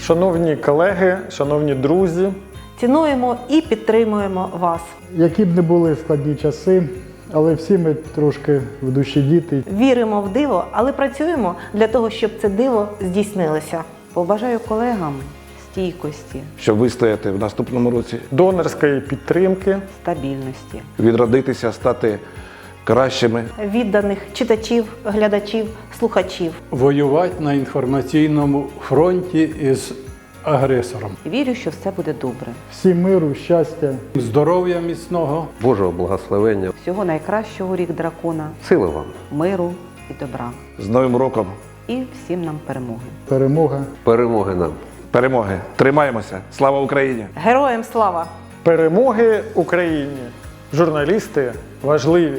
Шановні колеги, шановні друзі, Цінуємо і підтримуємо вас. Які б не були складні часи, але всі ми трошки в душі діти. Віримо в диво, але працюємо для того, щоб це диво здійснилося. Побажаю колегам стійкості, щоб вистояти в наступному році, донорської підтримки, стабільності. відродитися, стати кращими. Відданих читачів, глядачів, слухачів. воювати на інформаційному фронті із агресором. Вірю, що все буде добре. Всім миру, щастя. Здоров'я міцного, Божого благословення, Всього найкращого рік дракона, сили вам, миру і добра. З Новим роком І всім нам перемоги. Перемога. перемоги нам. перемоги. Тримаємося. Слава Україні! Героям слава! перемоги Україні! Журналісти важливі!